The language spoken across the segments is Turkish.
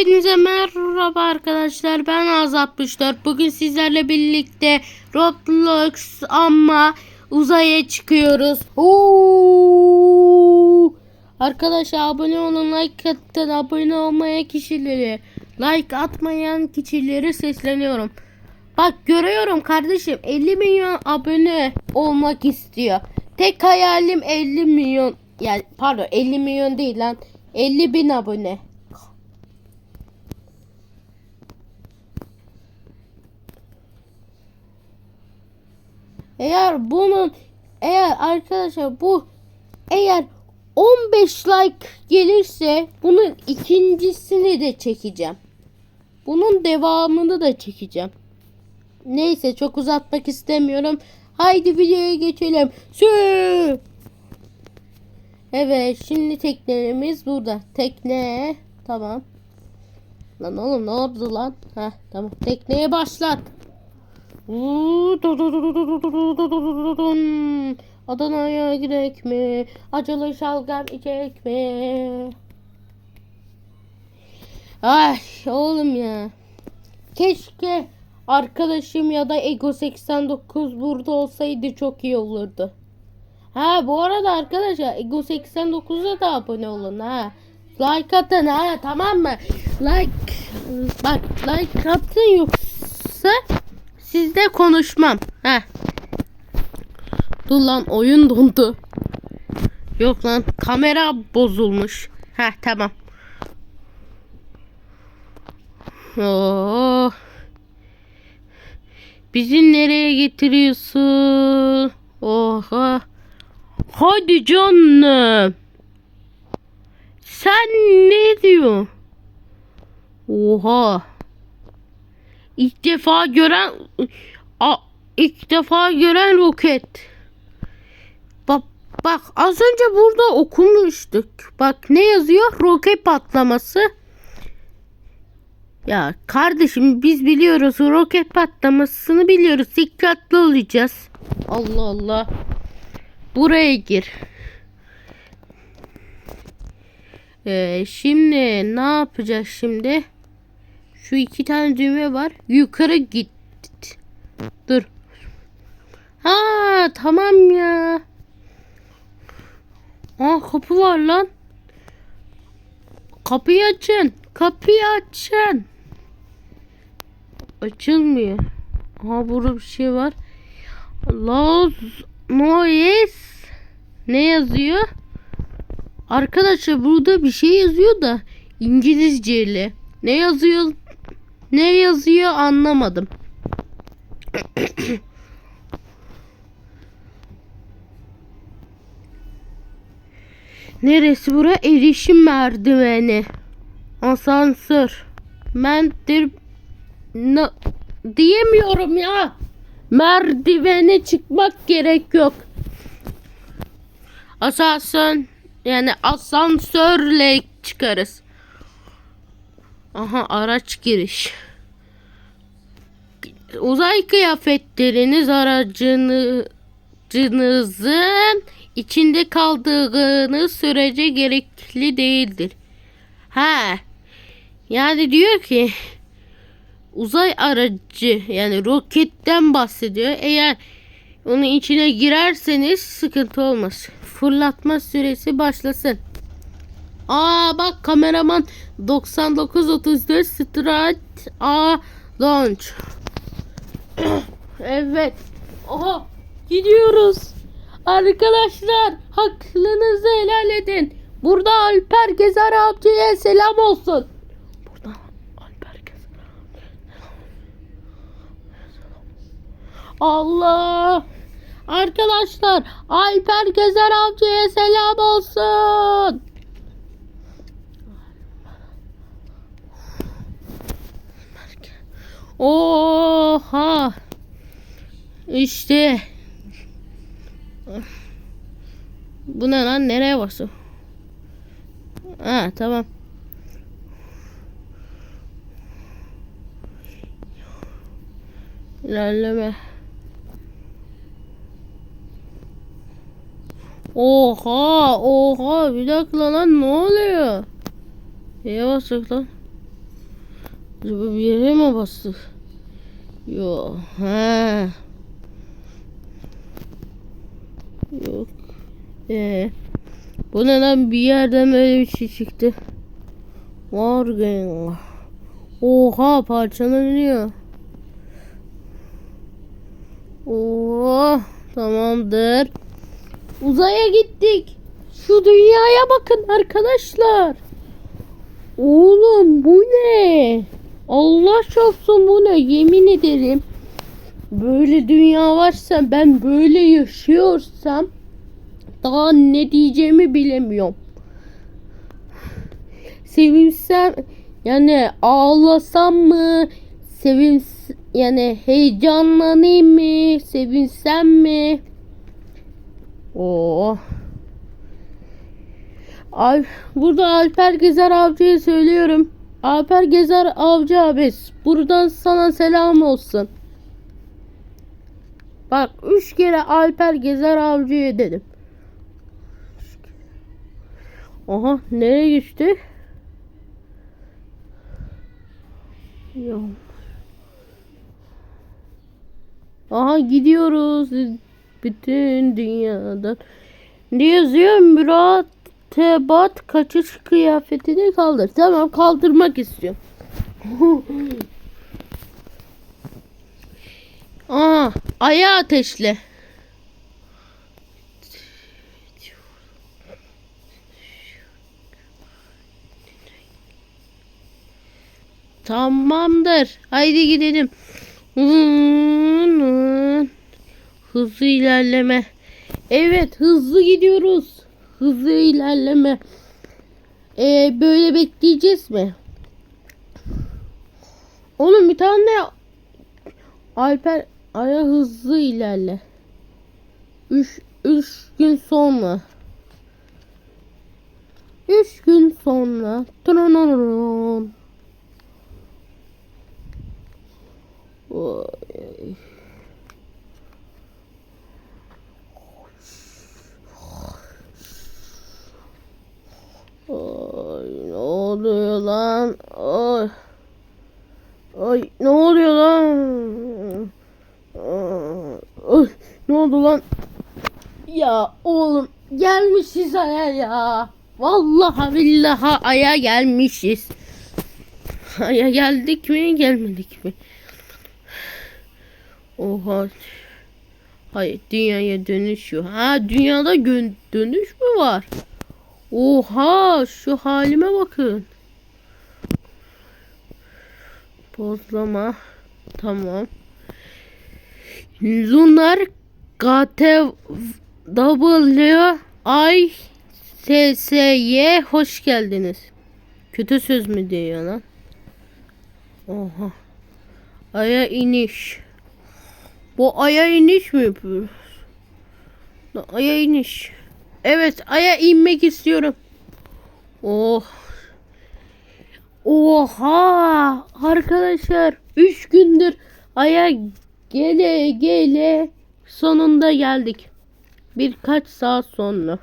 Hepinize merhaba arkadaşlar. Ben Az64. Bugün sizlerle birlikte Roblox ama uzaya çıkıyoruz. Oo! Arkadaşlar abone olun, like atın. Abone olmayan kişileri, like atmayan kişileri sesleniyorum. Bak görüyorum kardeşim 50 milyon abone olmak istiyor. Tek hayalim 50 milyon yani pardon 50 milyon değil lan 50 bin abone. Eğer bunun eğer arkadaşlar bu eğer 15 like gelirse bunun ikincisini de çekeceğim. Bunun devamını da çekeceğim. Neyse çok uzatmak istemiyorum. Haydi videoya geçelim. Sü. Evet şimdi teknelerimiz burada. Tekne. Tamam. Lan oğlum ne oldu lan? Heh tamam. Tekneye başlat. Adana'ya gidek mi? Acılı şalgam içecek mi? Ay oğlum ya. Keşke arkadaşım ya da Ego 89 burada olsaydı çok iyi olurdu. Ha bu arada arkadaşlar Ego 89'a da abone olun ha. Like atın ha tamam mı? Like bak like atın yoksa sizde konuşmam. Ha. Dur lan oyun dondu. Yok lan kamera bozulmuş. Ha tamam. Oh. Bizi nereye getiriyorsun? Oha. Hadi canım. Sen ne diyorsun? Oha. İlk defa gören A, ilk defa gören roket. Bak bak az önce burada okumuştuk. Bak ne yazıyor? Roket patlaması. Ya kardeşim biz biliyoruz roket patlamasını biliyoruz. Dikkatli olacağız. Allah Allah. Buraya gir. Ee, şimdi ne yapacağız şimdi? Şu iki tane düğme var. Yukarı git. Dur. Ha tamam ya. Aa kapı var lan. Kapıyı açın. Kapıyı açın. Açılmıyor. Aha burada bir şey var. Los Noyes. Ne yazıyor? Arkadaşlar burada bir şey yazıyor da İngilizceyle. Ne yazıyor? Ne yazıyor anlamadım. Neresi bura? Erişim merdiveni. Asansör. Mendir... Ne... Diyemiyorum ya. Merdivene çıkmak gerek yok. Asansör yani asansörle çıkarız. Aha araç giriş. Uzay kıyafetleriniz aracınızın içinde kaldığınız sürece gerekli değildir. Ha. Yani diyor ki uzay aracı yani roketten bahsediyor. Eğer onun içine girerseniz sıkıntı olmaz. Fırlatma süresi başlasın. Aa bak kameraman 9934 Strat A Launch. evet. Oha gidiyoruz. Arkadaşlar hakkınızı helal edin. Burada Alper Gezer abiye selam olsun. Burada Alper Allah. Arkadaşlar Alper Gezer Avcı'ya selam olsun. Oha. İşte. Bu ne lan? Nereye basıyor? Ha tamam. İlerleme. Oha oha bir dakika lan ne oluyor? Neye bastık lan? Acaba bir yere mi bastık? Yok. Ha. Yok. Ee, bu ne lan bir yerden böyle bir şey çıktı. Morgan. Oha parçalanıyor. Oo, tamamdır. Uzaya gittik. Şu dünyaya bakın arkadaşlar. Oğlum bu ne? Allah çarpsın bu ne? Yemin ederim. Böyle dünya varsa ben böyle yaşıyorsam daha ne diyeceğimi bilemiyorum. Sevinsem yani ağlasam mı? Sevins yani heyecanlanayım mı? Sevinsem mi? Oo. Al, burada Alper Gezer Avcı'ya söylüyorum. Alper Gezer Avcı abi buradan sana selam olsun. Bak üç kere Alper Gezer Avcı'ya dedim. Aha nereye? Yok. Aha gidiyoruz bütün dünyadan. Ne yazıyor? Mürettebat kaçış kıyafetini kaldır. Tamam kaldırmak istiyorum. Aa, ayağı ateşle. Tamamdır. Haydi gidelim. Hızlı ilerleme. Evet hızlı gidiyoruz. Hızlı ilerleme. Ee, böyle bekleyeceğiz mi? Oğlum bir tane Alper aya hızlı ilerle. Üç, üç gün sonra. Üç gün sonra. Trononron. Ay ne oluyor lan? Ay. Ay ne oluyor lan? Ay ne oldu lan? Ya oğlum gelmişiz aya ya. Vallahi billahi aya gelmişiz. Aya geldik mi gelmedik mi? Oha. Hayır dünyaya dönüşüyor. Ha dünyada dönüş mü var? Oha şu halime bakın. Pozlama. Tamam. Lunar GTW I SSY hoş geldiniz. Kötü söz mü diyor lan? Oha. Aya iniş. Bu aya iniş mi yapıyoruz? Aya iniş. Evet aya inmek istiyorum. Oh. Oha arkadaşlar 3 gündür aya gele gele sonunda geldik. Birkaç saat sonra.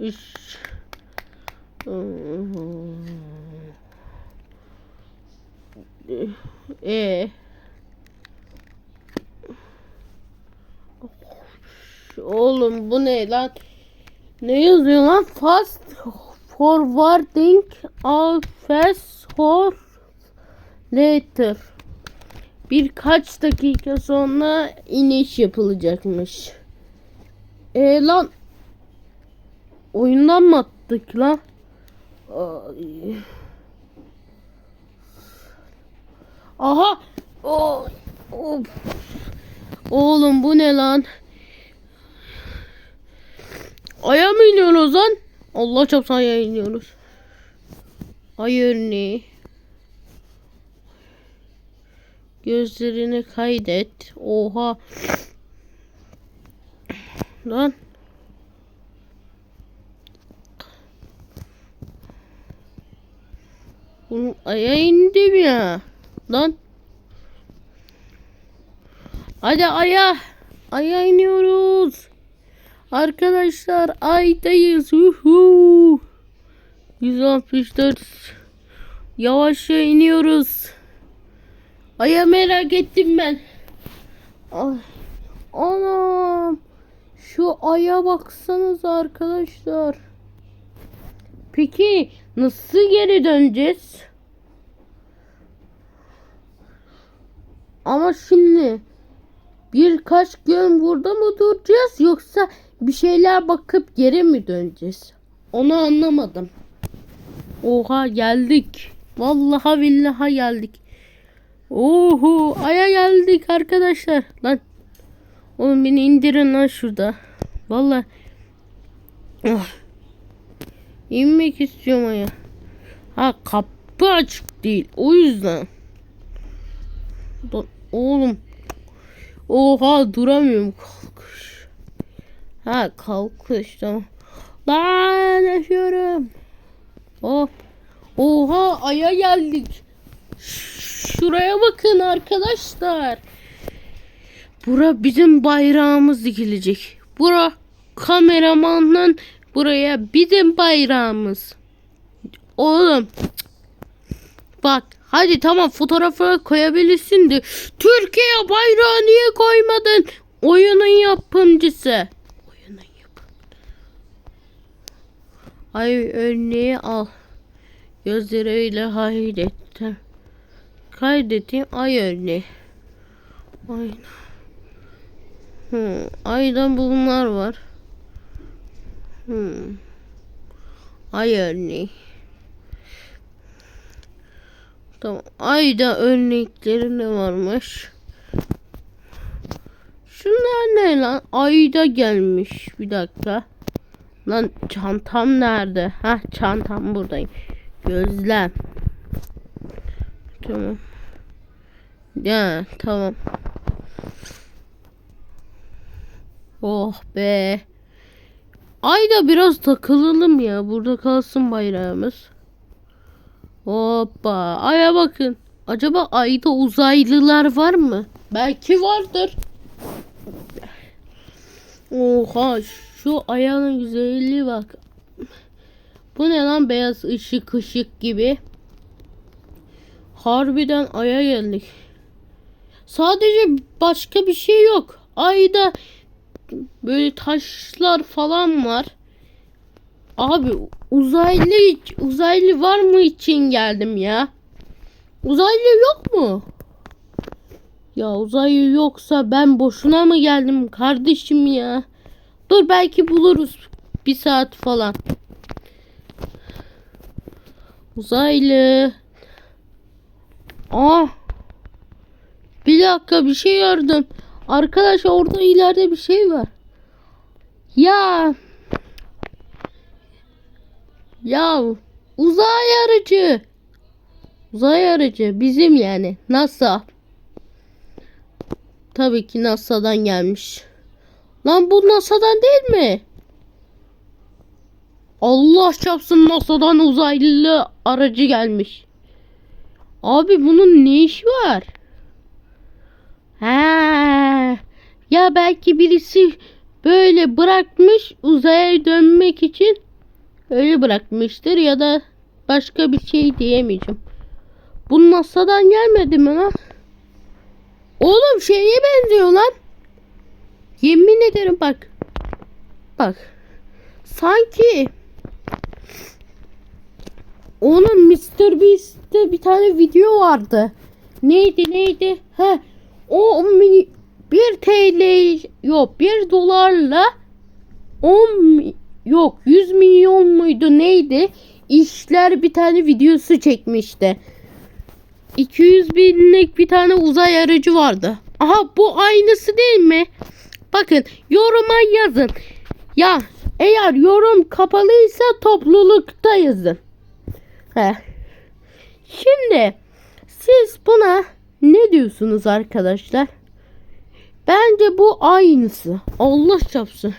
İş. E Oğlum bu ne lan? Ne yazıyor lan? Fast forwarding all fast for later. Birkaç dakika sonra iniş yapılacakmış. E lan oyundan mı attık lan? Ay. Aha! Oh, of. Oğlum bu ne lan? Aya mı iniyoruz lan? Allah çarpsın aya iniyoruz. Hayır ne? Gözlerini kaydet. Oha. Lan. Oğlum aya indim ya. Lan. Hadi aya. Aya iniyoruz. Arkadaşlar aydayız. Uhu. 164. Yavaşça iniyoruz. Aya merak ettim ben. Ay. Anam. Şu aya baksanız arkadaşlar. Peki nasıl geri döneceğiz? Ama şimdi birkaç gün burada mı duracağız yoksa bir şeyler bakıp geri mi döneceğiz? Onu anlamadım. Oha geldik. Vallahi billahi geldik. Oho aya geldik arkadaşlar. Lan oğlum beni indirin lan şurada. Vallahi Ah. İnmek istiyorum aya. Ha kapı açık değil. O yüzden. Oğlum. Oha duramıyorum. Kalkış. Ha kalkış tamam. Lan yaşıyorum. Hop. Oha aya geldik. Şuraya bakın arkadaşlar. Bura bizim bayrağımız dikilecek. Bura kameramanın buraya bizim bayrağımız. Oğlum. Bak hadi tamam fotoğrafı koyabilirsin de Türkiye bayrağı niye koymadın? Oyunun yapımcısı. Oyunun yapım. Ay örneği al. Gözleriyle kaydettim. Kaydettiğim ay örneği. Aynen. Hmm, aydan bunlar var. Hmm. Ay örneği. Tamam. Ayda örnekleri ne varmış? Şunlar ne lan? Ayda gelmiş. Bir dakika. Lan çantam nerede? Ha çantam buradayım. Gözlem. Tamam. Ya tamam. Oh be. Ayda biraz takılalım ya. Burada kalsın bayrağımız. Hoppa. Aya bakın. Acaba ayda uzaylılar var mı? Belki vardır. Oha şu ayağının güzelliği bak. Bu ne lan beyaz ışık ışık gibi. Harbiden aya geldik. Sadece başka bir şey yok. Ayda böyle taşlar falan var. Abi uzaylı uzaylı var mı için geldim ya. Uzaylı yok mu? Ya uzaylı yoksa ben boşuna mı geldim kardeşim ya? Dur belki buluruz. Bir saat falan. Uzaylı. Ah. Bir dakika bir şey gördüm. Arkadaş orada ileride bir şey var. Ya. Ya uzay aracı. Uzay aracı bizim yani NASA. Tabii ki NASA'dan gelmiş. Lan bu NASA'dan değil mi? Allah çapsın NASA'dan uzaylı aracı gelmiş. Abi bunun ne işi var? Ha. Ya belki birisi böyle bırakmış uzaya dönmek için öyle bırakmıştır ya da başka bir şey diyemeyeceğim. Bu NASA'dan gelmedi mi lan? Oğlum şeye benziyor lan. Yemin ederim bak. Bak. Sanki onun Mr. Beast'te bir tane video vardı. Neydi neydi? Ha, o mi- 1 TL yok 1 dolarla 10 mi- yok 100 milyon muydu neydi? İşler bir tane videosu çekmişti. 200 binlik bir tane uzay aracı vardı. Aha bu aynısı değil mi? Bakın yoruma yazın. Ya eğer yorum kapalıysa toplulukta yazın. He. Şimdi siz buna ne diyorsunuz arkadaşlar? Bence bu aynısı. Allah çapsın.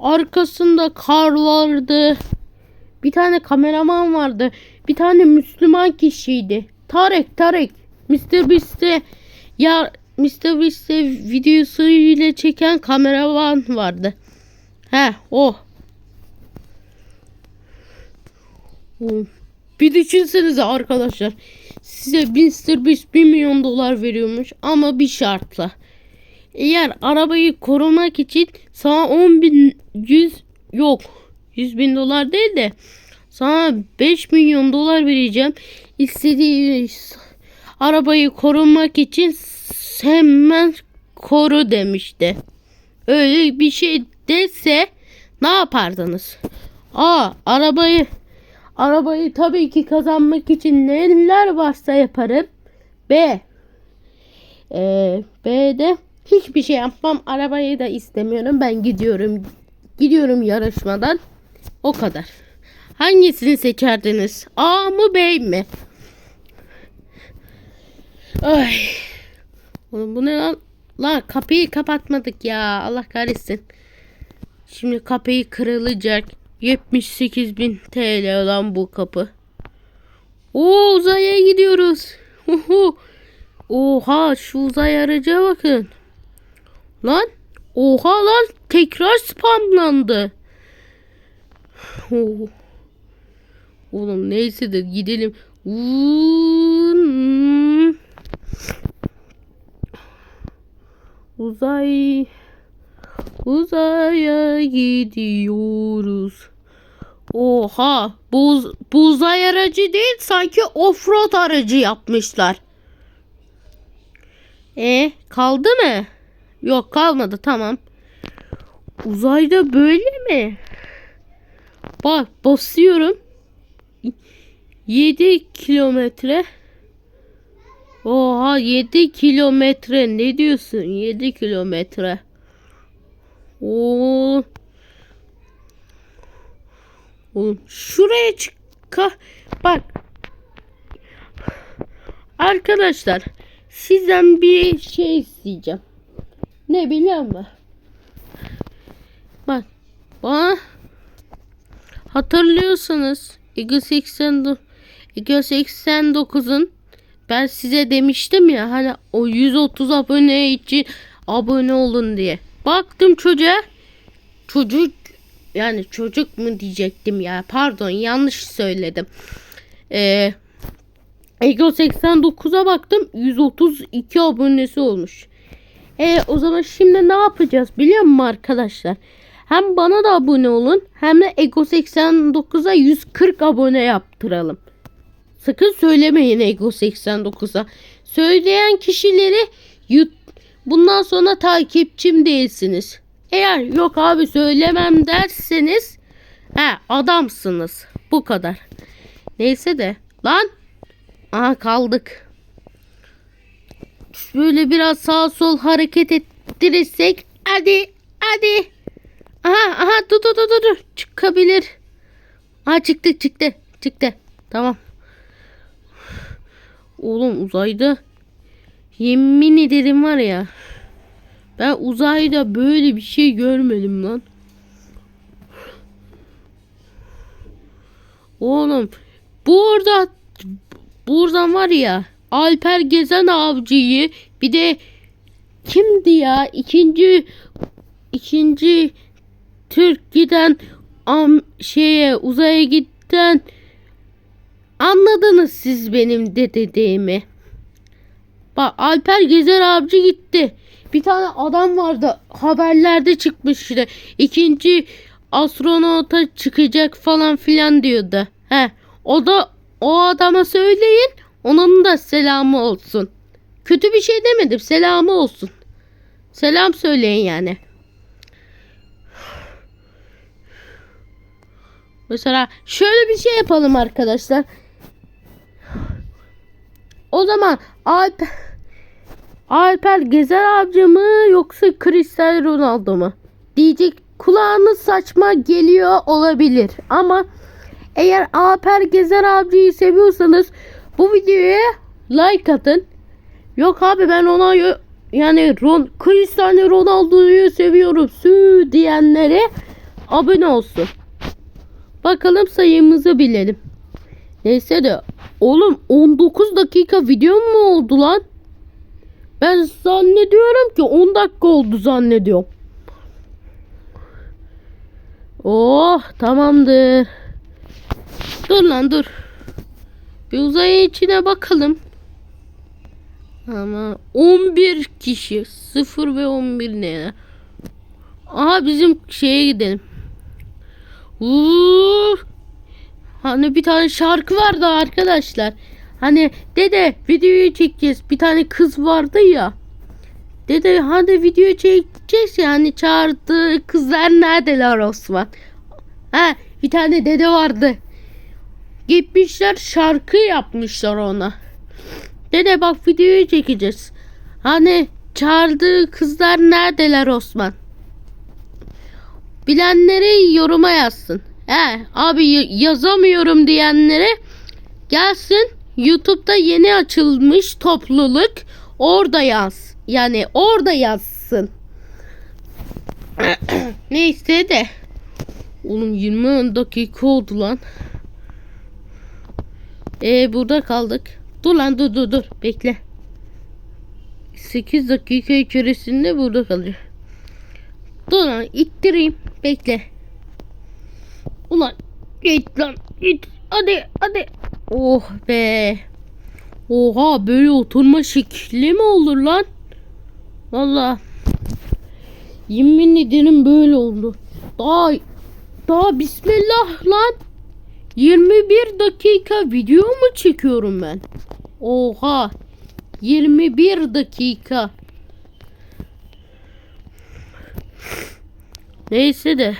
Arkasında kar vardı. Bir tane kameraman vardı. Bir tane Müslüman kişiydi. Tarek Tarek. Mr. Beast'te ya Mr. Beast'te videosu ile çeken kameraman vardı. He o. Oğlum, Bir düşünsenize arkadaşlar. Size Mr. Beast 1 milyon dolar veriyormuş ama bir şartla. Eğer arabayı korumak için sana 10 bin 100 yok 100 bin dolar değil de sana 5 milyon dolar vereceğim. İstediği arabayı korumak için hemen koru demişti. Öyle bir şey dese ne yapardınız? A. Arabayı arabayı tabii ki kazanmak için neler varsa yaparım. B. Ee, B'de hiçbir şey yapmam. Arabayı da istemiyorum. Ben gidiyorum. Gidiyorum yarışmadan. O kadar. Hangisini seçerdiniz? A mı B mi? Ay. Oğlum bu ne lan? Lan kapıyı kapatmadık ya. Allah kahretsin. Şimdi kapıyı kırılacak. 78 bin TL lan bu kapı. Oo uzaya gidiyoruz. Oha şu uzay araca bakın. Lan. Oha lan tekrar spamlandı. Oğlum neyse de gidelim. Uuu. Uzay uzaya gidiyoruz. Oha bu, bu uzay aracı değil sanki offroad aracı yapmışlar. E kaldı mı? Yok kalmadı tamam. Uzayda böyle mi? Bak basıyorum. 7 kilometre. Oha 7 kilometre ne diyorsun 7 kilometre. Oo. Oğlum şuraya çık. Bak. Arkadaşlar sizden bir şey isteyeceğim. Ne biliyor musun? Bak. Bana hatırlıyorsanız Ego 89 Ego 89'un ben size demiştim ya hani o 130 abone için abone olun diye. Baktım çocuğa çocuk yani çocuk mu diyecektim ya pardon yanlış söyledim. Ee, Ego 89'a baktım 132 abonesi olmuş. E o zaman şimdi ne yapacağız biliyor musun arkadaşlar? Hem bana da abone olun hem de Ego 89'a 140 abone yaptıralım. Sakın söylemeyin Ego 89'a. Söyleyen kişileri yut bundan sonra takipçim değilsiniz. Eğer yok abi söylemem derseniz he adamsınız. Bu kadar. Neyse de lan aha kaldık. Şöyle biraz sağ sol hareket ettirirsek hadi hadi. Aha aha dur dur dur dur çıkabilir. Aha çıktı çıktı çıktı. Tamam. Oğlum uzayda yemin ederim var ya. Ben uzayda böyle bir şey görmedim lan. Oğlum burada buradan var ya Alper Gezen Avcı'yı bir de kimdi ya ikinci ikinci Türk giden am şeye uzaya giden anladınız siz benim de dediğimi. Bak Alper Gezer Avcı gitti. Bir tane adam vardı haberlerde çıkmış işte. İkinci astronota çıkacak falan filan diyordu. He, o da o adama söyleyin onun da selamı olsun. Kötü bir şey demedim selamı olsun. Selam söyleyin yani. Mesela şöyle bir şey yapalım arkadaşlar. O zaman Alp Alper Gezer avcı mı yoksa Cristiano Ronaldo mu? Diyecek kulağınız saçma geliyor olabilir ama eğer Alper Gezer avcıyı seviyorsanız bu videoya like atın. Yok abi ben ona yani Ron Cristiano Ronaldo'yu seviyorum sü diyenlere abone olsun. Bakalım sayımızı bilelim. Neyse de oğlum 19 dakika video mu oldu lan? Ben zannediyorum ki 10 dakika oldu zannediyorum. Oh tamamdır. Dur lan dur. Bir uzay içine bakalım. Ama 11 kişi. 0 ve 11 ne? Aha bizim şeye gidelim. Uuu. Hani bir tane şarkı vardı arkadaşlar. Hani dede videoyu çekeceğiz. Bir tane kız vardı ya. Dede hadi video çekeceğiz ya. Hani çağırdı kızlar neredeler Osman? Ha bir tane dede vardı. Gitmişler şarkı yapmışlar ona. Dede bak videoyu çekeceğiz. Hani çağırdığı kızlar neredeler Osman? Bilenleri yoruma yazsın. He abi yazamıyorum diyenlere gelsin. YouTube'da yeni açılmış topluluk orada yaz. Yani orada yazsın. Neyse de. Oğlum 20 dakika oldu lan. E burada kaldık. Dur lan dur dur dur bekle. 8 dakika içerisinde burada kalacak. Dur lan ittireyim. Bekle. Ulan git lan git. Hadi hadi. Oh be. Oha böyle oturma şekli mi olur lan? Valla. Yemin ederim böyle oldu. Daha daha bismillah lan. 21 dakika video mu çekiyorum ben? Oha. 21 dakika. Neyse de.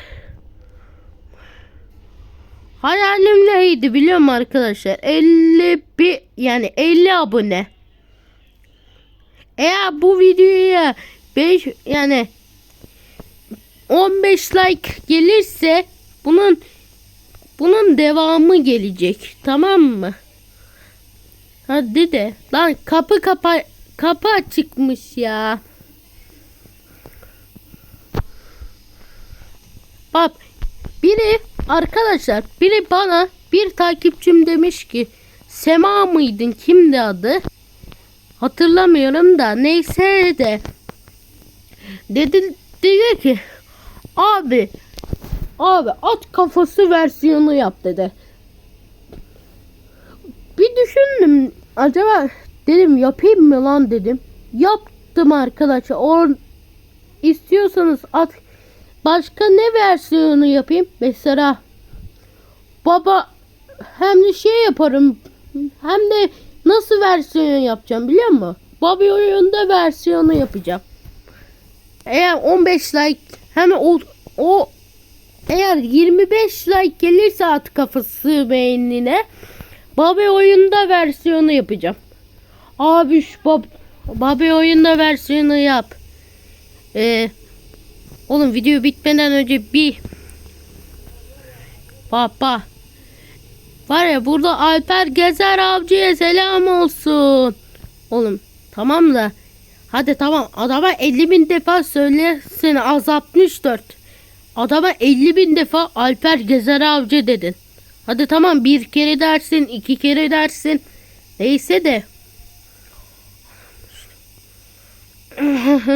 Hayalim neydi biliyor musun arkadaşlar? 50 bir yani 50 abone. Eğer bu videoya 5 yani 15 like gelirse bunun bunun devamı gelecek. Tamam mı? Hadi de. Lan kapı kapa kapı açıkmış ya. Bak biri arkadaşlar biri bana bir takipçim demiş ki Sema mıydın kimdi adı? Hatırlamıyorum da neyse de dedi dedi ki abi abi at kafası versiyonu yap dedi. Bir düşündüm acaba dedim yapayım mı lan dedim. Yaptım arkadaşlar. O istiyorsanız at başka ne versiyonu yapayım? Mesela baba hem de şey yaparım hem de nasıl versiyon yapacağım biliyor musun? Baba oyunda versiyonu yapacağım. Eğer 15 like hem o, o eğer 25 like gelirse at kafası beynine Baba oyunda versiyonu yapacağım. Abi şu bab Baba oyunda versiyonu yap. Ee, oğlum video bitmeden önce bir Baba Var ya burada Alper Gezer Avcı'ya selam olsun. Oğlum tamam da hadi tamam adama 50 bin defa söylesin az 64. Adama 50 bin defa Alper Gezer Avcı dedin. Hadi tamam bir kere dersin iki kere dersin. Neyse de.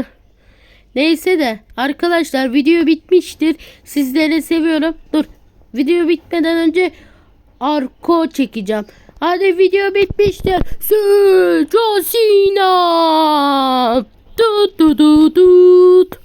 Neyse de arkadaşlar video bitmiştir. Sizleri seviyorum. Dur video bitmeden önce arko çekeceğim. Hadi video bitmiştir. Sü John Cena. Tut tut tut tut.